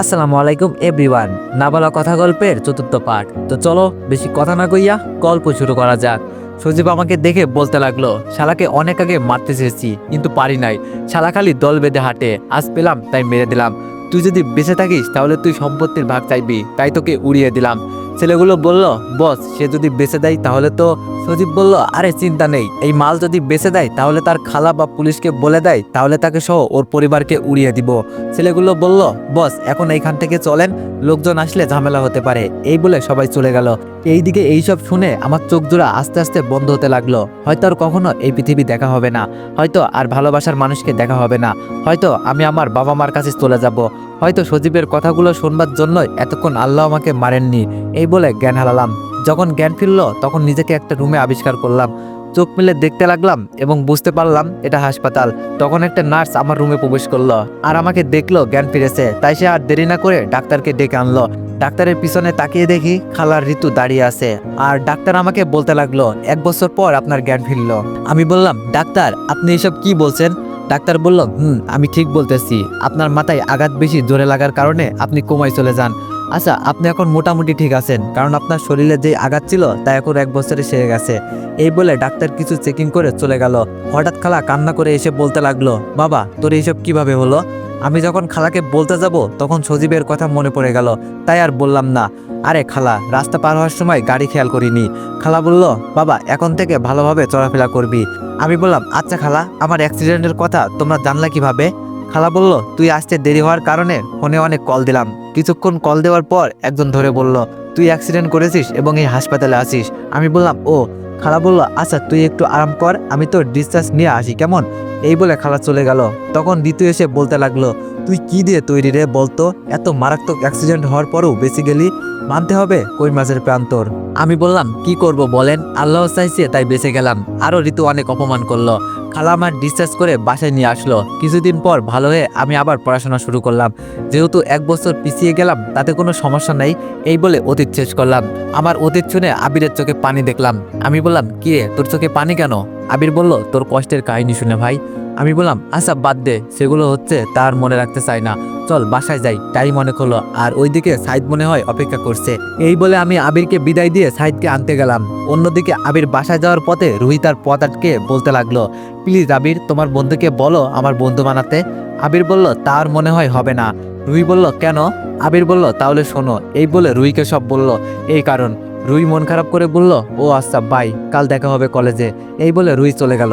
আসসালামু আলাইকুম, এভরিওয়ান। না বলা কথা গল্পের চতুর্থ পার্ট তো চলো, বেশি কথা না কইয়া গল্প শুরু করা যাক। সজীব আমাকে দেখে বলতে লাগল, শালাকে অনেক আগে মারতে চেয়েছি, কিন্তু পারি নাই। শালা খালি দল বেঁধে হাঁটে, আজ পেলাম, তাই মেরে দিলাম। তুই যদি বেঁচে থাকিস, তাহলে তুই সম্পত্তির ভাগ চাইবি, তাই তোকে উড়িয়ে দিলাম। ছেলেগুলো বলল, বস, সে যদি বেঁচে দেয়, তাহলে তো সজীব বলল, আরে, চিন্তা নেই। এই মাল যদি বেঁচে দেয়, তাহলে তার খালা বা পুলিশকে বলে দেয়, তাহলে তাকে সহ ওর পরিবারকে উড়িয়ে দিব। ছেলেগুলো বলল, বস, এখন এইখান থেকে চলেন, লোকজন আসলে ঝামেলা হতে পারে। এই বলে সবাই চলে গেল। এইদিকে এইসব শুনে আমার চোখ জোড়া আস্তে আস্তে বন্ধ হতে লাগল। হয়তো আর কখনো এই পৃথিবী দেখা হবে না। হয়তো আর ভালোবাসার মানুষকে দেখা হবে না। হয়তো আমি আমার বাবা মার কাছে চলে যাব। হয়তো সজীবের কথাগুলো শুনবার জন্যই এতক্ষণ আল্লাহ আমাকে মারেননি। এই বলে জ্ঞান হারালাম। যখন জ্ঞান ফিরল, তখন নিজেকে একটা রুমে আবিষ্কার করলাম। চোখ মিলে দেখতে লাগলাম এবং বুঝতে পারলাম এটা হাসপাতাল। তখন একটা নার্স আমার রুমে প্রবেশ করল আর আমাকে দেখল জ্ঞান ফিরেছে। তাই সে আর দেরি না করে ডাক্তারকে ডেকে আনলো। ডাক্তারের পিছনে তাকিয়ে দেখি খালার ঋতু দাঁড়িয়ে আছে। আর ডাক্তার আমাকে বলতে লাগল, এক বছর পর আপনার জ্ঞান ফিরলো। আমি বললাম, ডাক্তার, আপনি এসব কি বলছেন? ডাক্তার বলল, হুম, আমি ঠিক বলতেছি। আপনার মাথায় আঘাত বেশি জোরে লাগার কারণে আপনি কোমায় চলে যান। আচ্ছা আপনি এখন মোটামুটি ঠিক আছেন, কারণ আপনার শরীরে যে আঘাত ছিল, তা এখন এক বছরে সেরে গেছে। এই বলে ডাক্তার কিছু চেকিং করে চলে গেল। হঠাৎ খালা কান্না করে এসে বলতে লাগল, বাবা, তোর এইসব কীভাবে হলো? আমি যখন খালাকে বলতে যাব, তখন সজীবের কথা মনে পড়ে গেল। তাই আর বললাম না। আরে খালা, রাস্তা পার হওয়ার সময় গাড়ি খেয়াল করিনি। খালা বলল, বাবা, এখন থেকে ভালোভাবে চলাফেরা করবি। আমি বললাম আচ্ছা খালা, আমার অ্যাক্সিডেন্টের কথা তোমরা জানলা কীভাবে? খালা বলল, তুই আসতে দেরি হওয়ার কারণে ফোনে অনেক কল দিলাম। কিছুক্ষণ কল দেওয়ার পর একজন ধরে বলল, তুই অ্যাক্সিডেন্ট করেছিস এবং এই হাসপাতালে আসিস আমি বললাম, ও। খালা বলল আচ্ছা তুই একটু আরাম কর, আমি তোর ডিসচার্জ নিয়ে আসি, কেমন? এই বলে খালা চলে গেল। তখন দ্বিতীয় এসে বলতে লাগল, তুই কি দিয়ে তৈরি রে বলতো এত মারাত্মক অ্যাক্সিডেন্ট হওয়ার পরও পরেও গেলি মানতে হবে কই মাছের প্রান্তর আমি বললাম, কি করব বলেন? আল্লাহ চাইছে, তাই বেঁচে গেলাম। আরও ঋতু অনেক অপমান করল। খালা আমার ডিসচার্জ করে বাসায় নিয়ে আসলো। কিছুদিন পর ভালো হয়ে আমি আবার পড়াশোনা শুরু করলাম। যেহেতু এক বছর পিছিয়ে গেলাম, তাতে কোনো সমস্যা নেই, এই বলে অতীত শেষ করলাম। আমার অতীত শুনে আবিরের চোখে পানি দেখলাম। আমি বললাম, কি রে, তোর চোখে পানি কেন? আবির বলল, তোর কষ্টের কাহিনী শুনে ভাই। আমি বললাম আচ্ছা বাদ দে, সেগুলো হচ্ছে তার মনে রাখতে চাই না। চল, বাসায় যাই। তাই মনে করল, আর ওইদিকে সাইদ মনে হয় অপেক্ষা করছে। এই বলে আমি আবিরকে বিদায় দিয়ে সাইদকে আনতে গেলাম। অন্যদিকে আবির বাসায় যাওয়ার পথে রুহি তার পথ আটকে বলতে লাগল প্লিজ আবির, তোমার বন্ধুকে বলো আমার বন্ধু বানাতে। আবির বলল, তার মনে হয় হবে না। রুই বলল, কেন? আবির বলল, তাহলে শোনো, এই বলে রুইকে সব বলল। এই কারণ, রুই মন খারাপ করে বলল, ও আচ্ছা বাই কাল দেখা হবে কলেজে এই বলে রুই চলে গেল।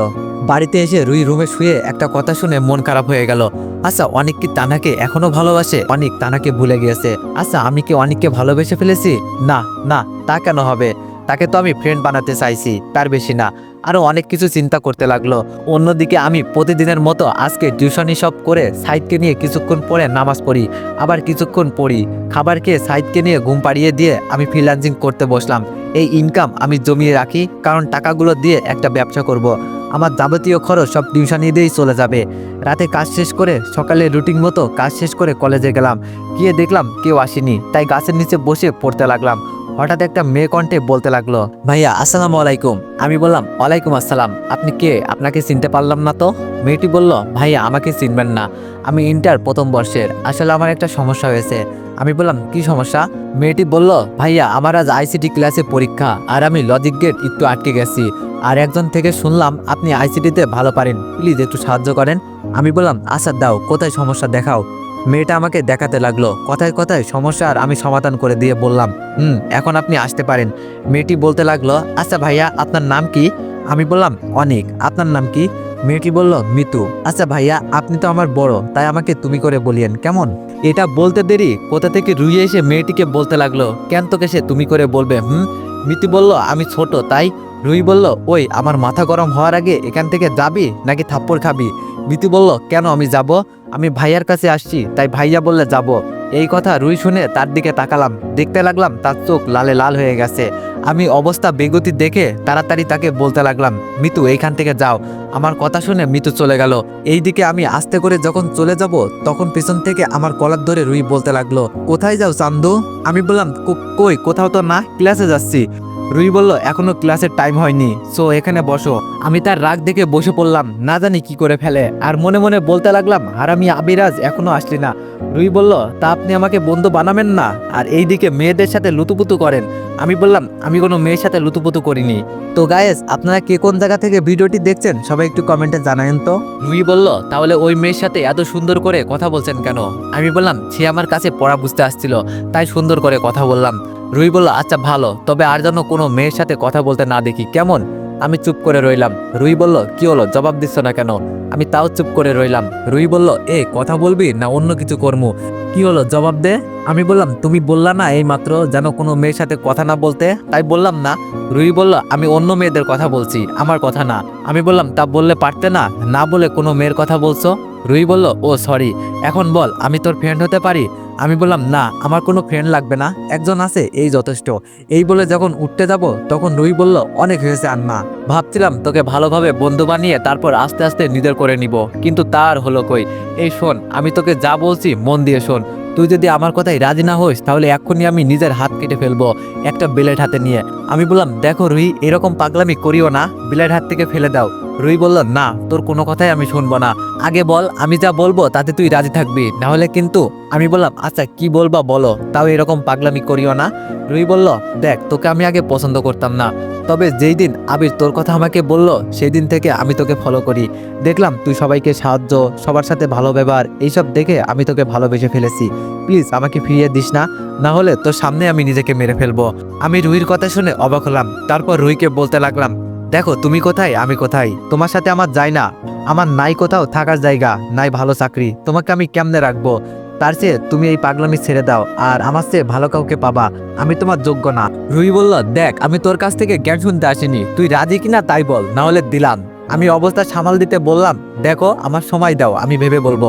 বাড়িতে এসে রুই রুমে শুয়ে একটা কথা শুনে মন খারাপ হয়ে গেল। আচ্ছা অনেক কি তানাকে এখনও ভালোবাসে? অনেক তানাকে ভুলে গিয়েছে। আচ্ছা আমি কি অনেককে ভালোবেসে ফেলেছি? না না, তা কেন হবে? তাকে তো আমি ফ্রেন্ড বানাতে চাইছি, তার বেশি না। আরও অনেক কিছু চিন্তা করতে লাগল। অন্যদিকে আমি প্রতিদিনের মতো আজকে টিউশনি সব করে সাইদকে নিয়ে কিছুক্ষণ পরে নামাজ পড়ি, আবার কিছুক্ষণ পড়ি। খাবার খেয়ে সাইদকে নিয়ে ঘুম পাড়িয়ে দিয়ে আমি ফ্রিল্যান্সিং করতে বসলাম। এই ইনকাম আমি জমিয়ে রাখি, কারণ টাকাগুলো দিয়ে একটা ব্যবসা করব। আমার যাবতীয় খরচ সব টিউশন দিয়েই চলে যাবে। রাতে কাজ শেষ করে সকালে রুটিন মতো কাজ শেষ করে কলেজে গেলাম। গিয়ে দেখলাম কেউ আসেনি, তাই গাছের নিচে বসে পড়তে লাগলাম। হঠাৎ একটা মেয়ে কণ্ঠে বলতে লাগল, ভাইয়া, আসসালামু আলাইকুম। আমি বললাম, ওয়ালাইকুম আসসালাম। আপনি কে? আপনাকে চিনতে পারলাম না তো? মেয়েটি বলল, ভাইয়া, আমাকে চিনবেন না। আমি ইন্টার, প্রথম বর্ষের। আসলে আমার একটা সমস্যা হয়েছে। আমি বললাম, কি সমস্যা? মেয়েটি বলল, ভাইয়া, আমার আজ আইসিটি ক্লাসে পরীক্ষা, আর আমি লজিক গেট একটু আটকে গেছি। আর একজন থেকে শুনলাম, আপনি আইসিটিতে ভালো পারেন। প্লিজ একটু সাহায্য করেন। আমি বললাম আচ্ছা দাও, কোথায় সমস্যা দেখাও। মেয়েটা আমাকে দেখাতে লাগল। কথায় কথায় সমস্যার আমি সমাধান করে দিয়ে বললাম, হুম, এখন আপনি আসতে পারেন। মেয়েটি বলতে লাগল আচ্ছা ভাইয়া, আপনার নাম কি? আমি বললাম, অনেক। আপনার নাম কি? মেয়েটি বলল, মিতু। আচ্ছা ভাইয়া, আপনি তো আমার বড়, তাই আমাকে তুমি করে বলিয়েন, কেমন? এটা বলতে দেরি, কোথা থেকে রুইয়ে এসে মেয়েটিকে বলতে লাগল, কেন তোকে সে তুমি করে বলবে, হুম? মিতু বলল, আমি ছোট, তাই? রুই বলল, ওই, আমার মাথা গরম হওয়ার আগে এখান থেকে যাবি নাকি থাপ্পড় খাবি? মিতু বলল, কেন আমি যাব? আমি ভাইয়ার কাছে আসছি, তাই ভাইয়া বললে যাব। এই কথা রুই শুনে তার দিকে তাকালাম। দেখতে লাগলাম তার চোখ লালে লাল হয়ে গেছে। আমি অবস্থা বেগতি দেখে তাড়াতাড়ি তাকে বলতে লাগলাম, মিতু, এইখান থেকে যাও। আমার কথা শুনে মিতু চলে গেল। এইদিকে আমি আস্তে করে যখন চলে যাব, তখন পেছন থেকে আমার কলার ধরে রুই বলতে লাগল, কোথায় যাও চান্দু? আমি বললাম কই? কোথাও তো না, ক্লাসে যাচ্ছি। রুই বলল, এখনও ক্লাসের টাইম হয়নি সো এখানে বসো। আমি তার রাগ দেখে বসে পড়লাম, না জানি কি করে ফেলে। আর মনে মনে বলতে লাগলাম হারামি আবিরাজ, এখনও আসলি না। রুই বলল, তা আপনি আমাকে বন্ধু বানাবেন না? আর এইদিকে মেয়েদের সাথে লুতুপুতু করেন। আমি বললাম, আমি কোনো মেয়ের সাথে লুতুপুতু করিনি। তো গায়েস আপনারা কে কোন জায়গা থেকে ভিডিওটি দেখছেন, সবাই একটু কমেন্টে জানায়েন তো। রুই বলল, তাহলে ওই মেয়ের সাথে এত সুন্দর করে কথা বলছেন কেন? আমি বললাম, সে আমার কাছে পড়া বুঝতে আসছিল, তাই সুন্দর করে কথা বললাম। রুই বলল আচ্ছা ভালো, তবে আর যেন কোনো মেয়ের সাথে কথা বলতে না দেখি, কেমন? আমি চুপ করে রইলাম। রুই বলল, কি হলো? জবাব দিচ্ছ না কেন? আমি তাও চুপ করে রইলাম। রুই বলল, এ, কথা বলবি না অন্য কিছু কর্মু? কি হলো? জবাব দে। আমি বললাম, তুমি বললা না এই মাত্র যেন কোনো মেয়ের সাথে কথা না বলতে? তাই বললাম, না। রুই বলল, আমি অন্য মেয়েদের কথা বলছি, আমার কথা না। আমি বললাম, তা বললে পারতে না? না বলে কোনো মেয়ের কথা বলছো? রুই বলল, ও, সরি। এখন বল, আমি তোর ফ্রেন্ড হতে পারি? আমি বললাম, না, আমার কোনো ফ্রেন্ড লাগবে না, একজন আছে, এই যথেষ্ট। এই বলে যখন উঠতে যাব, তখন রুই বলল, অনেক হয়েছে আন্না ভাবছিলাম, তোকে ভালোভাবে বন্ধু বানিয়ে তারপর আস্তে আস্তে নিজের করে নিব, কিন্তু তার হলো কই? এই শোন, আমি তোকে যা বলছি, মন দিয়ে শোন। তুই যদি আমার কথায় রাজি না হোস তাহলে এক্ষুনি আমি নিজের হাত কেটে ফেলব একটা ব্লেড হাতে নিয়ে। আমি বললাম, দেখো রুই, এরকম পাগলামি করিও না, ব্লেড হাত থেকে ফেলে দাও। রুই বলল, না, তোর কোনো কথাই আমি শুনব না। আগে বল, আমি যা বলব তাতে তুই রাজি থাকবি। না হলে কিন্তু আমি বললাম আচ্ছা কি বলবা বলো, তাও এরকম পাগলামি করিও না। রুই বলল, দেখ, তোকে আমি আগে পছন্দ করতাম না। তবে যেই দিন আবির তোর কথা আমাকে বলল, সেই দিন থেকে আমি তোকে ফলো করি। দেখলাম তুই সবাইকে সাহায্য, সবার সাথে ভালো ব্যবহার, এইসব দেখে আমি তোকে ভালোবেসে ফেলেছি। প্লিজ, আমাকে ফিরিয়ে দিস না না হলে তোর সামনে আমি নিজেকে মেরে ফেলব। আমি রুইর কথা শুনে অবাক হলাম। তারপর রুইকে বলতে লাগলাম দেখো, তুমি কোথায়, আমি কোথায়? তোমার সাথে আমার যাই না। আমার নাই কোথাও, থাকার জায়গা, নাই ভালো চাকরি। তোমাকে আমি কেমনে রাখব? তার চেয়ে তুমি এই পাগলামি ছেড়ে দাও, আর আমার চেয়ে ভালো কাউকে পাবা। আমি তোমার যোগ্য না। রুই বলল, দেখ, আমি তোর কাছ থেকে জ্ঞান শুনতে আসিনি। তুই রাজি কিনা তাই বল, না হলে দিলাম। আমি অবস্থা সামাল দিতে বললাম, দেখো, আমার সময় দাও, আমি ভেবে বলব।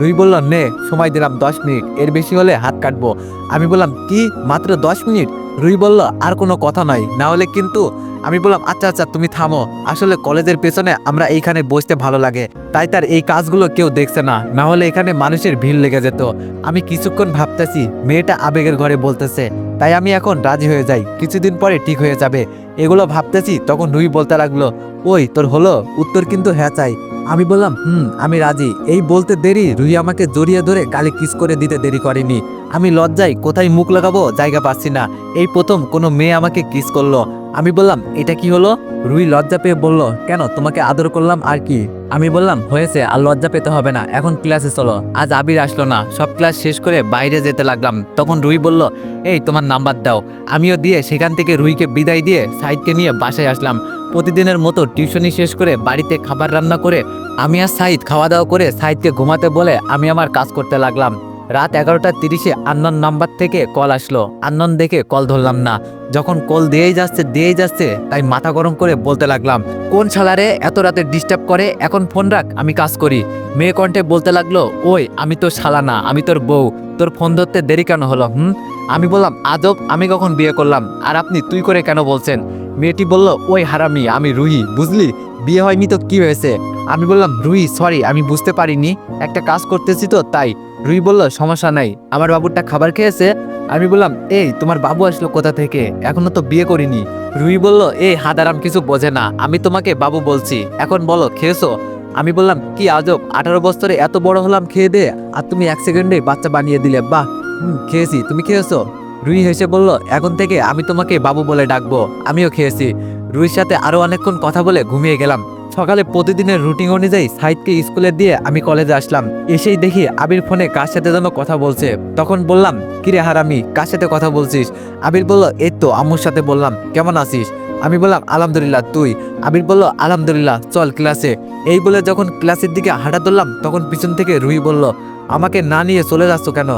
রুই বলল, নে, সময় দিলাম দশ মিনিট, এর বেশি হলে হাত কাটবো। আমি বললাম, কি, মাত্র দশ মিনিট? রুই বলল, আর কোনো কথা নয়, না হলে কিন্তু আমি বললাম আচ্ছা আচ্ছা তুমি থামো। আসলে কলেজের পেছনে আমরা এইখানে বসতে ভালো লাগে। তাই তার এই কাজগুলো কেউ দেখছে না। না হলে এখানে মানুষের ভিড় লেগে যেত। আমি কিছুক্ষণ ভাবতেছি, মেয়েটা আবেগের ঘরে বলতেছে, তাই আমি এখন রাজি হয়ে যাই। কিছুদিন পরে ঠিক হয়ে যাবে। এগুলো ভাবতেছি, তখন নুই বলতে লাগল, ওই, তোর হলো? উত্তর কিন্তু হ্যাঁ চাই। আমি বললাম, হুম, আমি রাজি। এই বলতে দেরি, রুই আমাকে জড়িয়ে ধরে গালে কিস করে দিতে দেরি করেনি। আমি লজ্জায় কোথায় মুখ লাগাবো জায়গা পাচ্ছি না। এই প্রথম কোনো মেয়ে আমাকে কিস করল। আমি বললাম, এটা কি হলো? রুই লজ্জা পেয়ে বলল, কেন? তোমাকে আদর করলাম আর কি? আমি বললাম, হয়েছে, আর লজ্জা পেতে হবে না। এখন ক্লাসে চলো। আজ আবির আসলো না। সব ক্লাস শেষ করে বাইরে যেতে লাগলাম। তখন রুই বলল, এই, তোমার নাম্বার দাও। আমিও দিয়ে সেখান থেকে রুইকে বিদায় দিয়ে সাইদকে নিয়ে বাসায় আসলাম। প্রতিদিনের মতো টিউশনি শেষ করে বাড়িতে খাবার রান্না করে আমি আর সাইদ খাওয়া দাওয়া করে সাইদকে ঘুমাতে বলে আমি আমার কাজ করতে লাগলাম। রাত এগারোটা তিরিশে আন্নন নাম্বার থেকে কল আসলো। আন্নন দেখে কল ধরলাম না। যখন কল দিয়েই যাচ্ছে দিয়েই যাচ্ছে, তাই মাথা গরম করে বলতে লাগলাম, কোন শালারে এত রাতে ডিস্টার্ব করে? এখন ফোন রাখ, আমি কাজ করি। মেয়ে কণ্ঠে বলতে লাগল, ওই, আমি তোর শালা না, আমি তোর বউ। তোর ফোন ধরতে দেরি কেন হলো, হুম? আমি বললাম আদব আমি কখন বিয়ে করলাম? আর আপনি তুই করে কেন বলছেন? মেয়েটি বলল, ওই হারামি, আমি রুহি, বুঝলি? বিয়ে হয়নি তো কি হয়েছে? আমি বললাম, রুহি সরি আমি বুঝতে পারিনি। একটা কাজ করতেছি তো, তাই। রুই বলল, সমস্যা নাই। আমার বাবুরটা খাবার খেয়েছে। আমি বললাম, এই, তোমার বাবু আসলো কোথা থেকে? এখনও তো বিয়ে করিনি। রুই বলল, এই, হাদারাম কিছু বোঝে না। আমি তোমাকে বাবু বলছি। এখন বলো, খেয়েছো? আমি বললাম, কি আজব! আঠারো বছরে এত বড় হলাম খেয়ে দে, আর তুমি এক সেকেন্ডে বাচ্চা বানিয়ে দিলে। বাহ! হুম, খেয়েছি। তুমি খেয়েছো? রুই হেসে বলল, এখন থেকে আমি তোমাকে বাবু বলে ডাকবো। আমিও খেয়েছি। রুইর সাথে আরও অনেকক্ষণ কথা বলে ঘুমিয়ে গেলাম। সকালে প্রতিদিনের রুটিন অনুযায়ী সাইদকে স্কুলে দিয়ে আমি কলেজে আসলাম। এসেই দেখি আবির ফোনে কার সাথে যেন কথা বলছে। তখন বললাম, কিরে হারামি, কার সাথে কথা বলছিস? আবির বলল, এই তো আম্মুর সাথে বললাম, কেমন আছিস? আমি বললাম, আলহামদুলিল্লাহ, তুই? আবির বলল, আলহামদুলিল্লাহ, চল ক্লাসে এই বলে যখন ক্লাসের দিকে হাঁটা ধরলাম, তখন পিছন থেকে রুই বলল, আমাকে না নিয়ে চলে যাচ্ছ কেন?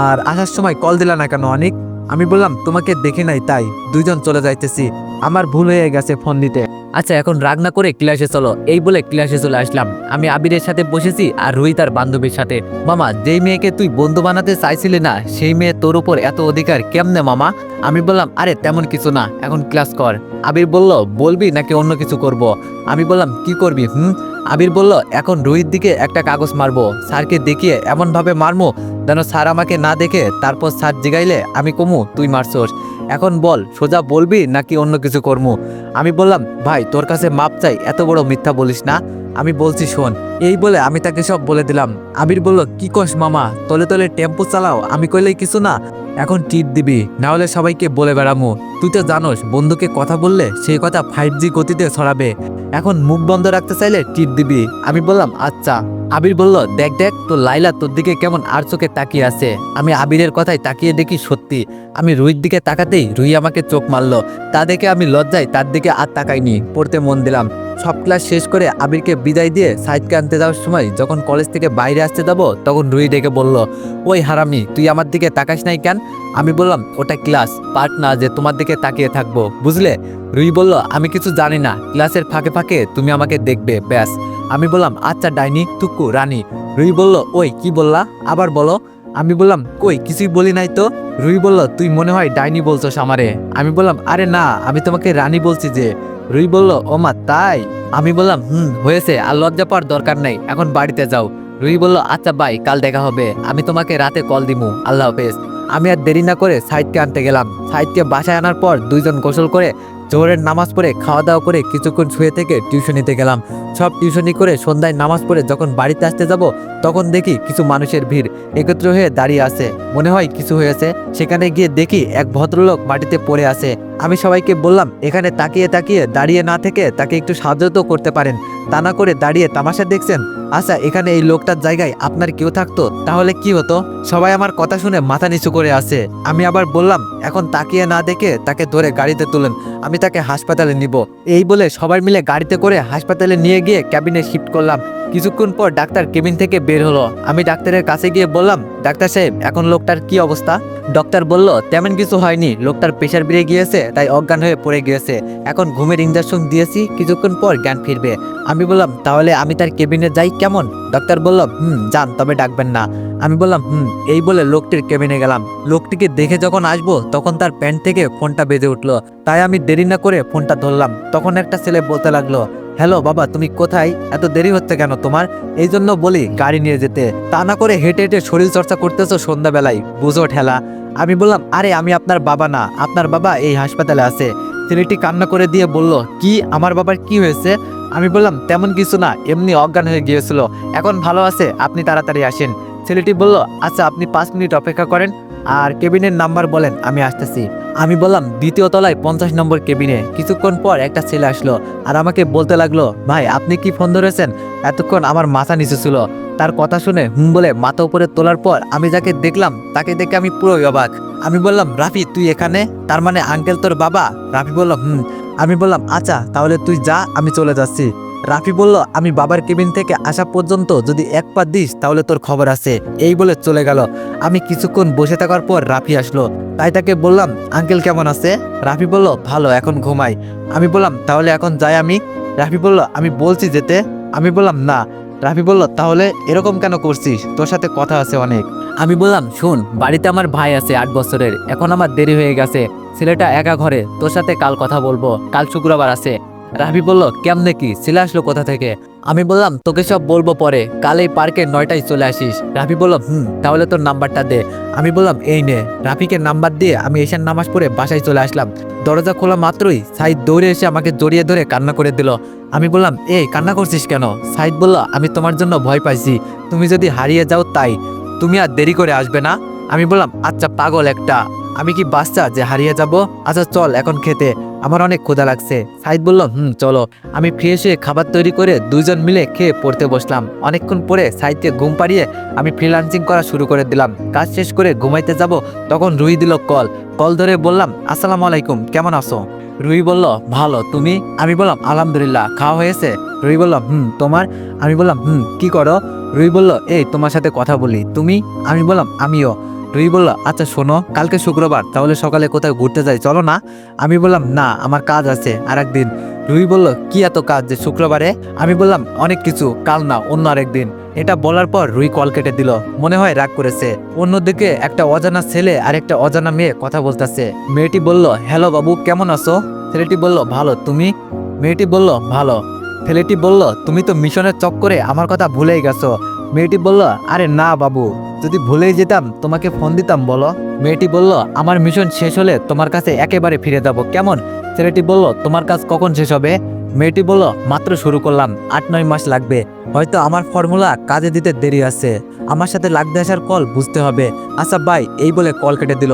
আর আসার সময় কল দিলা না কেন অনেক? আমি বললাম, তোমাকে দেখে নাই, তাই দুইজন চলে যাইতেছি। আমার ভুল হয়ে গেছে ফোন দিতে। আচ্ছা এখন রাগ না করে ক্লাসে চলো। এই বলে ক্লাসে চলে আসলাম। আমি আবিরের সাথে বসেছি আর রুই তার বান্ধবীর সাথে। মামা, যেই মেয়েকে তুই বন্ধু বানাতে চাইছিলি না, সেই মেয়ে তোর উপর এত অধিকার কেমনে মামা? আমি বললাম, আরে, তেমন কিছু না, এখন ক্লাস কর। আবির বলল, বলবি নাকি অন্য কিছু করব। আমি বললাম, কি করবি, হুম? আবির বলল, এখন রুহির দিকে একটা কাগজ মারবো। স্যারকে দেখিয়ে এমনভাবে মারমো যেন স্যার আমাকে না দেখে তারপর স্যার জিগাইলে আমি কমু, তুই মারছোস। এখন বল, সোজা বলবি নাকি অন্য কিছু করব আমি বললাম, ভাই, তোর কাছে মাপ চাই, এত বড় মিথ্যা বলিস না। আমি বলছি, শোন। এই বলে আমি তাকে সব বলে দিলাম। আবির বলল, কি কস মামা, তলে তলে টেম্পো চালাও, আমি কইলে কিছু না। এখন টিপ দিবি, না হলে সবাইকে বলে বেড়ামু। তুই তো জানোস, বন্ধুকে কথা বললে সেই কথা ফাইভ জি গতিতে ছড়াবে। এখন মুখ বন্ধ রাখতে চাইলে টিপ দিবি। আমি বললাম আচ্ছা। আবির বলল, দেখ দেখ, তো লাইলা তোর দিকে কেমন আর চোখে তাকিয়ে আছে। আমি আবিরের কথায় তাকিয়ে দেখি সত্যি। আমি রুইর দিকে তাকাতেই রুই আমাকে চোখ মারলো। তা দেখে আমি লজ্জায় তার দিকে আর তাকাইনি। পড়তে মন দিলাম। সব ক্লাস শেষ করে আবিরকে বিদায় দিয়ে সাইডকে আনতে যাওয়ার সময় যখন কলেজ থেকে বাইরে আসতে যাব, তখন রুই ডেকে বলল, ওই হারামি, তুই আমার দিকে তাকাস নাই কেন? আমি বললাম, ওটা ক্লাস পার্ট না, যে তোমার দিকে তাকিয়ে থাকব। বুঝলে? রুই বলল, আমি কিছু জানি না ক্লাসের ফাঁকে ফাঁকে তুমি আমাকে দেখবে, ব্যাস। আমি বললাম আচ্ছা ডাইনি, টুকু, রানী। রুই বলল, ওই, কি বললা? আবার বলো। আমি বললাম, কই, কিছুই বলি নাই তো? রুই বলল, তুই মনে হয় ডাইনি বলছো আমারে। আমি বললাম, আরে না, আমি তোমাকে রানী বলছি যে রুই বলল, ও মা, তাই? আমি বললাম, হুম, হয়েছে, আর লজ্জা পাওয়ার দরকার নেই, এখন বাড়িতে যাও। রুই বলল আচ্ছা বাই কাল দেখা হবে, আমি তোমাকে রাতে কল দিমু, আল্লাহ হাফেজ। আমি আর দেরি না করে সাইদকে আনতে গেলাম। সাইদকে বাসায় আনার পর দুইজন গোসল করে জোহরের নামাজ পড়ে খাওয়া দাওয়া করে কিছুক্ষণ শুয়ে থেকে টিউশনিতে গেলাম। সব টিউশনি করে সন্ধ্যায় নামাজ পড়ে যখন বাড়িতে আসতে যাব, তখন দেখি কিছু মানুষের ভিড়। একত্র হয়ে দাঁড়িয়ে আছে। মনে হয় কিছু হয়েছে। সেখানে গিয়ে দেখি এক ভদ্রলোক মাটিতে পড়ে আছে। আমি সবাইকে বললাম, এখানে তাকিয়ে তাকিয়ে দাঁড়িয়ে না থেকে তাকে একটু সাহায্য তো করতে পারেন। তা না করে দাঁড়িয়ে তামাশা দেখছেন? আচ্ছা এখানে এই লোকটার জায়গায় আপনার কেউ থাকতো? তাহলে কি হতো? সবাই আমার কথা শুনে মাথা নিচু করে আছে। আমি আবার বললাম, এখন তাকিয়ে না দেখে তাকে ধরে গাড়িতে তুলেন। আমি তাকে হাসপাতালে নিব। এই বলে সবাই মিলে গাড়িতে করে হাসপাতালে নিয়ে গিয়ে ক্যাবিনে শিফট করলাম। কিছুক্ষণ পর ডাক্তার কেবিন থেকে বের হলো। আমি ডাক্তারের কাছে গিয়ে বললাম, ডাক্তার সাহেব, এখন লোকটার কি অবস্থা? ডক্টর বলল, তেমন কিছু হয়নি। লোকটার প্রেশার বেড়ে গিয়েছে, তাই অজ্ঞান হয়ে পড়ে গিয়েছে। এখন ঘুমের ইঞ্জেকশন দিয়েছি, কিছুক্ষণ পর জ্ঞান ফিরবে। আমি বললাম, তাহলে আমি তার কেবিনে যাই কেমন? ডক্টর বলল, হুম, যান, তবে ডাকবেন না। আমি বললাম, হুম, এই বলে লোকটির কেবিনে গেলাম। লোকটিকে দেখে যখন আসব, তখন তার প্যান্ট থেকে ফোনটা বেজে উঠল। তাই আমি দেরি না করে ফোনটা ধরলাম। তখন একটা ছেলে বলতে লাগল, হ্যালো, বাবা, তুমি কোথায়? এত দেরি হচ্ছে কেন তোমার? এই জন্য বলি, গাড়ি নিয়ে যেতে। তা না করে হেঁটে হেঁটে শরীর চর্চা করতেছো সন্ধ্যাবেলায়, বুঝো ঠেলা। আমি বললাম, আরে, আমি আপনার বাবা না। আপনার বাবা এই হাসপাতালে আছে। ছেলেটি কান্না করে দিয়ে বলল, কি, আমার বাবার কি হয়েছে? আমি বললাম, তেমন কিছু না, এমনি অজ্ঞান হয়ে গিয়েছিল। এখন ভালো আছে, আপনি তাড়াতাড়ি আসেন। ছেলেটি বলল আচ্ছা আপনি পাঁচ মিনিট অপেক্ষা করেন। আর কেবিনের নাম্বার বলেন, আমি আসতেছি। আমি বললাম, দ্বিতীয় তলায় পঞ্চাশ নম্বর কেবিনে। কিছুক্ষণ পর একটা ছেলে আসলো আর আমাকে বলতে লাগল, ভাই, আপনি কি ফোন ধরেছেন? এতক্ষণ আমার মাথা নিচু ছিল। তার কথা শুনে হুম বলে মাথা উপরে তোলার পর আমি যাকে দেখলাম, তাকে দেখে আমি পুরো অবাক। আমি বললাম, রাফি, তুই এখানে? তার মানে আঙ্কেল, তোর বাবা? রাফি বলল, হুম। আমি বললাম আচ্ছা তাহলে তুই যা, আমি চলে যাচ্ছি। রাফি বলল, আমি বাবার কেবিন থেকে আসা পর্যন্ত যদি এক পা দিস, তাহলে তোর খবর আছে। এই বলে চলে গেল। আমি কিছুক্ষণ বসে থাকার পর রাফি আসলো। তাই তাকে বললাম, আঙ্কেল কেমন আছে? রাফি বলল, ভালো, এখন ঘুমাই। আমি বললাম, তাহলে এখন যাই আমি? রাফি বলল, আমি বলছি যেতে। আমি বললাম, না। রাফি বলল, তাহলে এরকম কেন করছিস? তোর সাথে কথা আছে অনেক। আমি বললাম, শুন, বাড়িতে আমার ভাই আছে আট বছরের। এখন আমার দেরি হয়ে গেছে। ছেলেটা একা ঘরে। তোর সাথে কাল কথা বলব। কাল শুক্রবার আছে। রাফি বলল, কেমনে কি? ছেলে আসলো কোথা থেকে? আমি বললাম, তোকে সব বলব পরে। কাল এই পার্কে নয়টায় চলে আসিস। রাফি বলল, হুম, তাহলে তোর নাম্বারটা দে। আমি বললাম, এই নে। রাফিকে নাম্বার দিয়ে আমি এশার নামাজ পড়ে বাসায় চলে আসলাম। দরজা খোলা মাত্রই সাইদ দৌড়ে এসে আমাকে জড়িয়ে ধরে কান্না করে দিল। আমি বললাম, এই, কান্না করছিস কেন? সাইদ বলল, আমি তোমার জন্য ভয় পাইছি। তুমি যদি হারিয়ে যাও তাই। তুমি আর দেরি করে আসবে না? আমি বললাম আচ্ছা পাগল একটা। আমি কি বাচ্চা যে হারিয়ে যাব? আচ্ছা চল, এখন খেতে। আমার অনেক ক্ষুধা লাগছে। সাইদ বলল, হুম, চলো। আমি ফ্রেশ হয়ে খাবার তৈরি করে দুইজন মিলে খেয়ে পড়তে বসলাম। অনেকক্ষণ পরে সাইদকে ঘুম পাড়িয়ে আমি ফ্রিলান্সিং করা শুরু করে দিলাম। কাজ শেষ করে ঘুমাইতে যাব, তখন রুই দিল কল। কল ধরে বললাম, আসসালামু আলাইকুম, কেমন আছো? রুই বলল, ভালো, তুমি? আমি বললাম, আলহামদুলিল্লাহ, খাওয়া হয়েছে। রুই বলল, হুম, তোমার? আমি বললাম, হুম, কি করো? রুই বলল, এই, তোমার সাথে কথা বলি। তুমি? আমি বললাম, আমিও। রুই বলল আচ্ছা শোনো, কালকে শুক্রবার, তাহলে সকালে কোথায় ঘুরতে যাই, চলো না? আমি বললাম, না, আমার কাজ আছে আর একদিন রুই বলল, কি এত কাজ যে শুক্রবারে? আমি বললাম, অনেক কিছু, কাল না, অন্য আরেকদিন। এটা বলার পর রুই কল কেটে দিল। মনে হয় রাগ করেছে। অন্যদিকে একটা অজানা ছেলে আর একটা অজানা মেয়ে কথা বলতেছে। মেয়েটি বলল, হ্যালো বাবু, কেমন আছো? ছেলেটি বলল, ভালো, তুমি? মেয়েটি বলল, ভালো। ছেলেটি বলল, তুমি তো মিশনের চক্করে আমার কথা ভুলেই গেছো। মেয়েটি বলল, আরে না বাবু, যদি ভুলেই যেতাম, তোমাকে ফোন দিতাম, বলো। মেয়েটি বলল, আমার মিশন শেষ হলে তোমার কাছে একেবারে ফিরে যাব, কেমন? ছেলেটি বলল, তোমার কাজ কখন শেষ হবে? মেয়েটি বলল, মাত্র শুরু করলাম, আট নয় মাস লাগবে। হয়তো আমার ফর্মুলা কাজে দিতে দেরি আছে। আমার সাথে লাগতে আসার কল বুঝতে হবে। আচ্ছা ভাই, এই বলে কল কেটে দিল।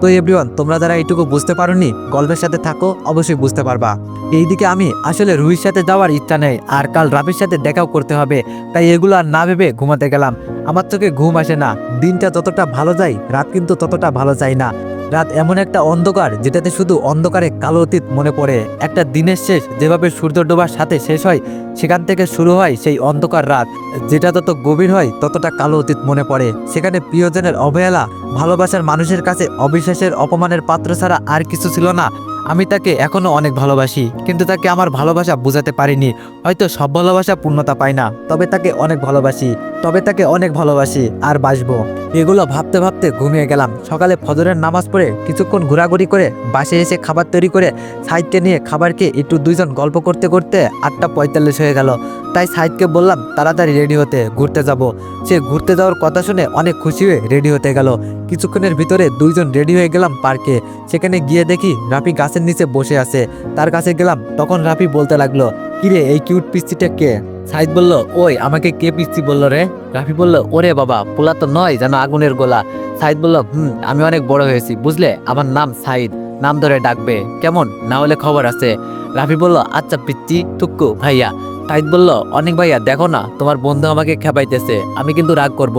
তো এভরিওয়ান তোমরা যারা এইটুকু বুঝতে পারোনি, গল্পের সাথে থাকো, অবশ্যই বুঝতে পারবা। এইদিকে আমি, আসলে রুহির সাথে যাওয়ার ইচ্ছা নেই, আর কাল রাফির সাথে দেখাও করতে হবে, তাই এগুলো আর না ভেবে ঘুমাতে গেলাম। আমার চোখে ঘুম আসে না, দিনটা যতটা ভালো যায়, রাত কিন্তু ততটা ভালো যায় না। রাত এমন একটা অন্ধকার যেটাতে শুধু অন্ধকারে কালো অতীত মনে পড়ে। একটা দিনের শেষ যেভাবে সূর্য ডোবার সাথে শেষ হয়, সেখান থেকে শুরু হয় সেই অন্ধকার রাত। যেটা তত গভীর হয়, ততটা কালো অতীত মনে পড়ে। সেখানে প্রিয়জনের অবহেলা, ভালোবাসার মানুষের কাছে অবিশ্বাসের অপমানের পাত্র ছাড়া আর কিছু ছিল না। আমি তাকে এখনও অনেক ভালোবাসি, কিন্তু তাকে আমার ভালোবাসা বোঝাতে পারিনি। হয়তো সব ভালোবাসা পূর্ণতা পায় না, তবে তাকে অনেক ভালোবাসি, তবে তাকে অনেক ভালোবাসি, আর বাসবো। এগুলো ভাবতে ভাবতে ঘুমিয়ে গেলাম। সকালে ফজরের নামাজ পড়ে কিছুক্ষণ ঘোরাঘুরি করে বাসে এসে খাবার তৈরি করে সাইডকে নিয়ে খাবার খেয়ে একটু দুইজন গল্প করতে করতে আটটা পঁয়তাল্লিশ হয়ে গেল। তাই সাইদকে বললাম, তাড়াতাড়ি রেডি হতে, ঘুরতে যাব। সে ঘুরতে যাওয়ার কথা শুনে অনেক খুশি হয়ে রেডি হতে গেল। কিছুক্ষণের ভিতরে দুইজন রেডি হয়ে গেলাম পার্কে। সেখানে গিয়ে দেখি রাফি গাছের নিচে বসে আছে। তার কাছে গেলাম, তখন রাফি বলতে লাগল, কিরে, এই কিউট পিস্তিটা কে? সাইদ বলল, ওই, আমাকে কে পিস্তি বলল রে? রাফি বলল, ওরে বাবা, পোলা তো নয়, যেন আগুনের গোলা। সাইদ বলল, হুম, আমি অনেক বড় হয়েছি, বুঝলে? আমার নাম সাইদ নাম ধরে ডাকবে, কেমন? না হলে খবর আছে। রাফি বলল আচ্ছা পিচ্ছি টুক্কু ভাইয়া। সাইদ বলল, অনেক ভাইয়া, দেখো না, তোমার বন্ধু আমাকে খেপাইতেছে, আমি কিন্তু রাগ করব।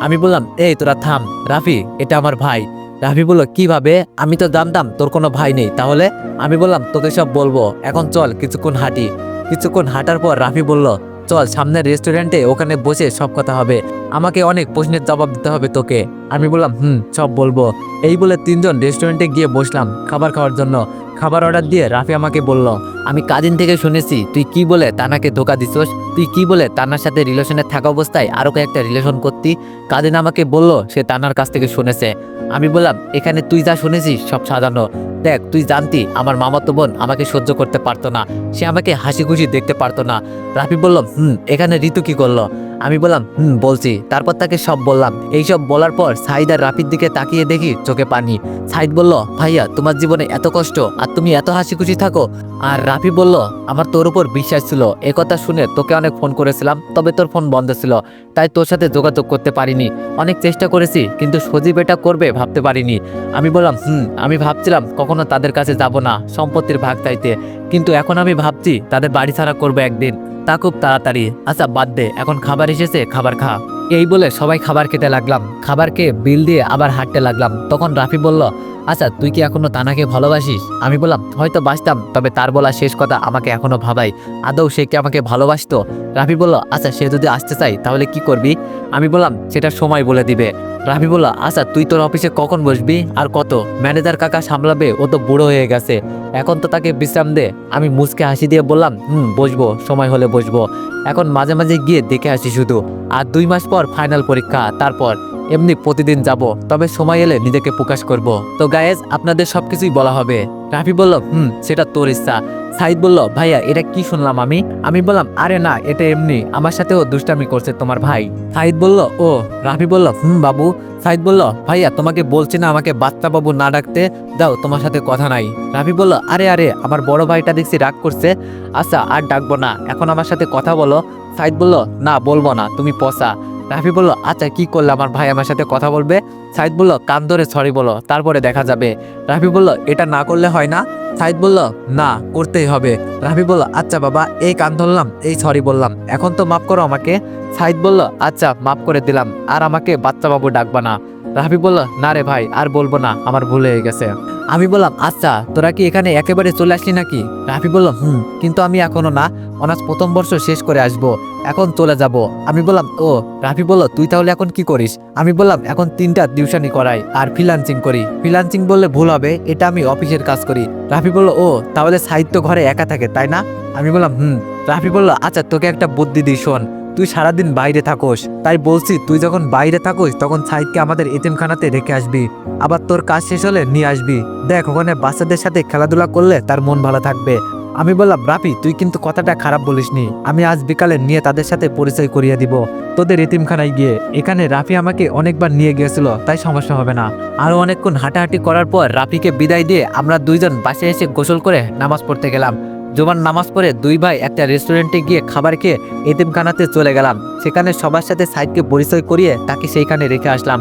আমি বললাম, এই, তোরা থাম। রাফি, এটা আমার ভাই। রাফি বলল কীভাবে আমি তো জানতাম তোর কোনো ভাই নেই। তাহলে আমি বললাম, তোকে সব বলব। এখন চল কিছুক্ষণ হাঁটি। কিছুক্ষণ হাঁটার পর রাফি বলল, চল সামনের রেস্টুরেন্টে ওখানে বসে সব কথা হবে। আমাকে অনেক প্রশ্নের জবাব দিতে হবে তোকে। আমি বললাম, হুম, সব বলব। এই বলে তিনজন রেস্টুরেন্টে গিয়ে বসলাম খাবার খাওয়ার জন্য। খাবার অর্ডার দিয়ে রাফি আমাকে বলল, আমি কাজিন থেকে শুনেছি, তুই কি বলে তানাকে ধোকা দিছস তুই কি বলে তানার সাথে রিলেশনে থাকা অবস্থায় আরও একটা রিলেশন করতি? কাদিন আমাকে বলল, সে তানার কাছ থেকে শুনেছে। আমি বললাম, এখানে তুই যা শুনেছিস, সব সাজানো। দেখ, তুই জানতি, আমার মামাতো বোন আমাকে সহ্য করতে পারতো না। সে আমাকে হাসি খুশি দেখতে পারতো না। রাফি বলল, হুম, এখানে ঋতু কি করল? আমি বললাম, হুম, বলছি। তারপর তাকে সব বললাম। এইসব বলার পর সাইদ আর রাফির দিকে তাকিয়ে দেখি চোখে পানি। সাইদ বলল, ভাইয়া, তোমার জীবনে এত কষ্ট, আর তুমি এত হাসি খুশি থাকো। আর রাফি বলল, আমার তোর উপর বিশ্বাস ছিল। এ কথা শুনে তোকে অনেক ফোন করেছিলাম, তবে তোর ফোন বন্ধ ছিল, তাই তোর সাথে যোগাযোগ করতে পারিনি। অনেক চেষ্টা করেছি, কিন্তু সজীব এটা করবে ভাবতে পারিনি। আমি বললাম, হুম, আমি ভাবছিলাম কখনো তাদের কাছে যাব না, সম্পত্তির ভাগ চাইতে। কিন্তু এখন আমি ভাবছি তাদের বাড়ি ছাড়া করব একদিন। তা খুব তাড়াতাড়ি। আচ্ছা বাদ দে, এখন খাবার এসেছে, খাবার খা। এই বলে সবাই খাবার খেতে লাগলাম। খাবার খেয়ে বিল দিয়ে আবার হাঁটতে লাগলাম। তখন রাফি বলল আচ্ছা তুই কি এখনও তানাকে ভালোবাসিস? আমি বললাম, হয়তো বাসতাম তবে তার বলা শেষ কথা আমাকে এখনও ভাবাই। আদৌ সে কি আমাকে ভালোবাসতো? রাফি বলল আচ্ছা সে যদি আসতে চাই তাহলে কি করবি? আমি বললাম, সেটা সময় বলে দিবে। রাফি বলল আচ্ছা তুই তোর অফিসে কখন বসবি? আর কত? ম্যানেজার কাকা সামলাবে, ও তো বুড়ো হয়ে গেছে। এখন তো তাকে বিশ্রাম দে। আমি মুসকে হাসি দিয়ে বললাম, হুম, বসবো, সময় হলে বসবো। এখন মাঝে মাঝে গিয়ে দেখে আসি শুধু। আর দুই মাস পর ফাইনাল পরীক্ষা, তারপর এমনি প্রতিদিন যাব, তবে সময় এলে নিজেকে প্রকাশ করব। তো গায়েজ আপনাদের সবকিছুই বলা হবে। রাফি বলল, হুম, সেটা তোর ইচ্ছা। সাইদ বলল, ভাইয়া, এটা কি শুনলাম আমি? আমি বললাম, আরে না, এটা এমনি। আমার সাথেও দুষ্টামি করছে তোমার ভাই। সাইদ বলল, ও। রাফি বলল, হুম, বাবু। সাইদ বলল, ভাইয়া, তোমাকে বলছি না আমাকে বাচ্চা বাবু না ডাকতে। দাও, তোমার সাথে কথা নাই। রাফি বলল, আরে আরে, আমার বড় ভাইটা দেখছি রাগ করছে। আচ্ছা আর ডাকবো না। এখন আমার সাথে কথা বলো। সাইদ বলল, না, বলব না, তুমি পসা রাফি বলল আচ্ছা কি করলে আমার ভাই আমার সাথে কথা বলবে? সাইদ বলল, কান ধরে সরি বলো, তারপরে দেখা যাবে। রাফি বলল, এটা না করলে হয় না? সাইদ বলল, না, করতেই হবে। রাফি বলল আচ্ছা বাবা, এই কান ধরলাম, এই সরি বললাম, এখন তো মাফ করো আমাকে। সাইদ বলল আচ্ছা মাফ করে দিলাম, আর আমাকে বাচ্চা বাবু ডাকবা না। রাফি বলল না রে ভাই, আর বলব না, আমার ভুল হয়ে গেছে। আমি বললাম আচ্ছা তোরা কি এখানে একেবারে চলে আসলি নাকি? রাফি বলল হুম, কিন্তু আমি এখনও না, অনার্স প্রথম বর্ষ শেষ করে আসব, এখন চলে যাব। আমি বললাম, ও রাফি বলল তুই তাহলে এখন কি করিস? আমি বললাম, এখন তিনটা টিউশনি করাই আর ফ্রিলান্সিং করি। ফ্রিলান্সিং বললে ভুল হবে, এটা আমি অফিসের কাজ করি। রাফি বলল ও, তাহলে সাহিত্য ঘরে একা থাকে, তাই না? আমি বললাম, হুম। রাফি বলল আচ্ছা তোকে একটা বুদ্ধি দিই, শোন। তুই সারাদিন বাইরে থাকোস। তাই বলছি, তুই যখন বাইরে থাকোস, তখন সাইদকে আমাদের এতিমখানাতে রেখে আসবি। আবার তোর কাজ শেষ হলে নিয়ে আসবি। দেখ, ওখানে বাচ্চাদের সাথে খেলাধুলা করলে তার মন ভালো থাকবে। আমি বললাম, রাফি, তুই কিন্তু কথাটা খারাপ বলিসনি। আমি আজ বিকালে নিয়ে তাদের সাথে পরিচয় করিয়ে দিব, তোদের এতিমখানায় গিয়ে। এখানে রাফি আমাকে অনেকবার নিয়ে গিয়েছিল, তাই সমস্যা হবে না। আরও অনেকক্ষণ হাঁটাহাঁটি করার পর রাফিকে বিদায় দিয়ে আমরা দুইজন বাসে এসে গোসল করে নামাজ পড়তে গেলাম। জোবান নামাজ পড়ে দুই ভাই একটা রেস্টুরেন্টে গিয়ে খাবার খেয়ে এতিমখানাতে চলে গেলাম। সেখানে সবার সাথে সাইডকে পরিচয় করিয়ে তাকে সেইখানে রেখে আসলাম।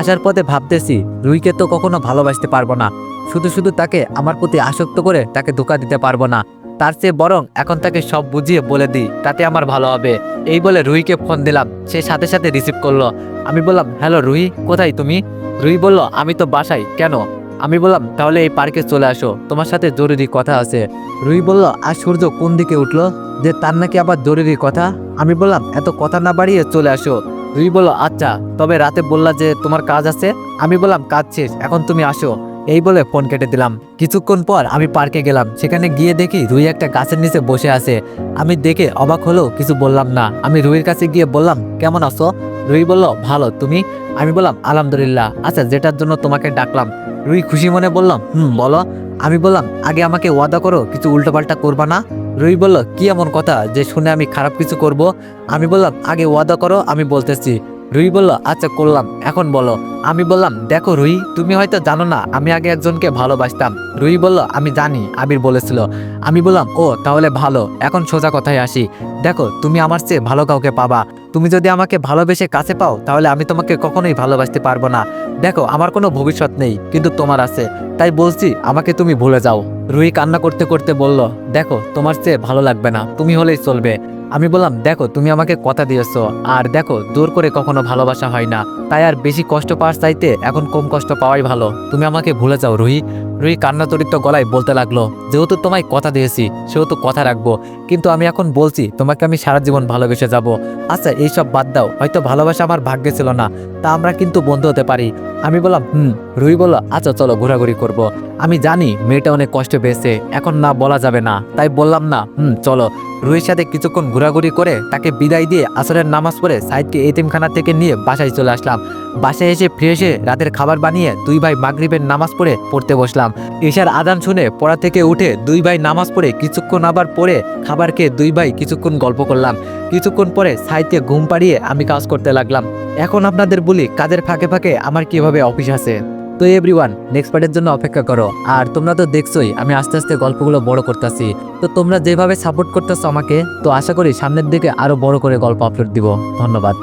আসার পথে ভাবতেছি, রুইকে তো কখনো ভালোবাসতে পারব না। শুধু শুধু তাকে আমার প্রতি আসক্ত করে তাকে ধোকা দিতে পারব না। তার চেয়ে বরং এখন তাকে সব বুঝিয়ে বলে দিই, তাতে আমার ভালো হবে। এই বলে রুহিকে ফোন দিলাম। সে সাথে সাথে রিসিভ করল। আমি বললাম, হ্যালো রুহি কোথায় তুমি? রুহি বলল, আমি তো বাসায়, কেন? আমি বললাম, তাহলে এই পার্কে চলে আসো। তোমার সাথে জরুরি কথা আছে। রুই বলল, আর সূর্য কোন দিকে উঠল? যে তার নাকি আবার জরুরি কথা? আমি বললাম, এত কথা না বাড়িয়ে চলে আসো। রুই বলল আচ্ছা তবে রাতে বললা যে তোমার কাজ আছে? আমি বললাম, কাজ শেষ, এখন তুমি আসো। এই বলে ফোন কেটে দিলাম। কিছুক্ষণ পর আমি পার্কে গেলাম। সেখানে গিয়ে দেখি রুই একটা গাছের নিচে বসে আছে। আমি দেখে অবাক হলেও কিছু বললাম না। আমি রুইয়ের কাছে গিয়ে বললাম, কেমন আছো? রুই বলল, ভালো, তুমি? আমি বললাম, আলহামদুলিল্লাহ। আচ্ছা যেটার জন্য তোমাকে ডাকলাম রুই খুশি মনে বললাম, হুম, বলো। আমি বললাম, আগে আমাকে ওয়াদা করো, কিছু উল্টোপাল্টা করবা না? রুই বলল, কি এমন কথা যে শুনে আমি খারাপ কিছু করব? আমি বললাম, আগে ওয়াদা করো, আমি বলতেছি। রুই বলল আচ্ছা করলাম, এখন বলো। আমি বললাম, দেখো রুই, তুমি হয়তো জানো না, আমি আগে একজনকে ভালোবাসতাম। রুই বলল, আমি জানি, আবির বলেছিল। আমি বললাম, ও, তাহলে ভালো, এখন সোজা কথায় আসি। দেখো, তুমি আমার চেয়ে ভালো কাউকে পাবা। তুমি যদি আমাকে ভালোবেসে কাছে পাও, তাহলে আমি তোমাকে কখনোই ভালোবাসতে পারব না। দেখো, আমার কোনো ভবিষ্যৎ নেই, কিন্তু তোমার আছে। তাই বলছি, আমাকে তুমি ভুলে যাও। রুই কান্না করতে করতে বলল, দেখো, তোমার চেয়ে ভালো লাগবে না, তুমি হলেই চলবে। আমি বললাম, দেখো, তুমি আমাকে কথা দিয়েছ, আর দেখো, জোর করে কখনো ভালোবাসা হয় না। তাই আর বেশি কষ্ট পাওয়ার চাইতে এখন কম কষ্ট পাওয়াই ভালো। তুমি আমাকে ভুলে যাও, রুহি। রুহি কান্নাতরিত গলায় বলতে লাগল, যেহেতু তোমায় কথা দিয়েছি, সেহেতু কথা রাখব। কিন্তু আমি এখন বলছি, তোমাকে আমি সারা জীবন ভালোবেসে যাব। আচ্ছা এইসব বাদ দাও, হয়তো ভালোবাসা আমার ভাগ্যে ছিল না, তা আমরা কিন্তু বন্ধু হতে পারি। আমি বললাম, হুম। রুহি বলল আচ্ছা চলো ঘোরাঘুরি করব। আমি জানি, মেয়েটা অনেক কষ্ট পেয়েছে এখন না বলা যাবে না, তাই বললাম, না, হুম, চলো। রুহির সাথে কিছুক্ষণ ঘোরাঘুরি করে তাকে বিদায় দিয়ে আসরের নামাজ পড়ে সাইদকে এতিমখানা থেকে নিয়ে বাসায় চলে আসলাম। বাসায় এসে ফিরে এসে রাতের খাবার বানিয়ে দুই ভাই মাগরিবের নামাজ পড়ে পড়তে বসলাম। ঈশার আদান শুনে পড়া থেকে উঠে দুই ভাই নামাজ পড়ে কিছুক্ষণ আবার পড়ে খাবার খেয়ে দুই ভাই কিছুক্ষণ গল্প করলাম। কিছুক্ষণ পরে সাইতে ঘুম পাড়িয়ে আমি কাজ করতে লাগলাম। এখন আপনাদের বলি কাজের ফাঁকে ফাঁকে আমার কীভাবে অফিস আছে। তো এভরিওয়ান নেক্সট পার্টের জন্য অপেক্ষা করো। আর তোমরা তো দেখছোই, আমি আস্তে আস্তে গল্পগুলো বড় করতেছি। তো তোমরা যেভাবে সাপোর্ট করতেছো আমাকে, তো আশা করি সামনের দিকে আরও বড় করে গল্প আপলোড দিব। ধন্যবাদ।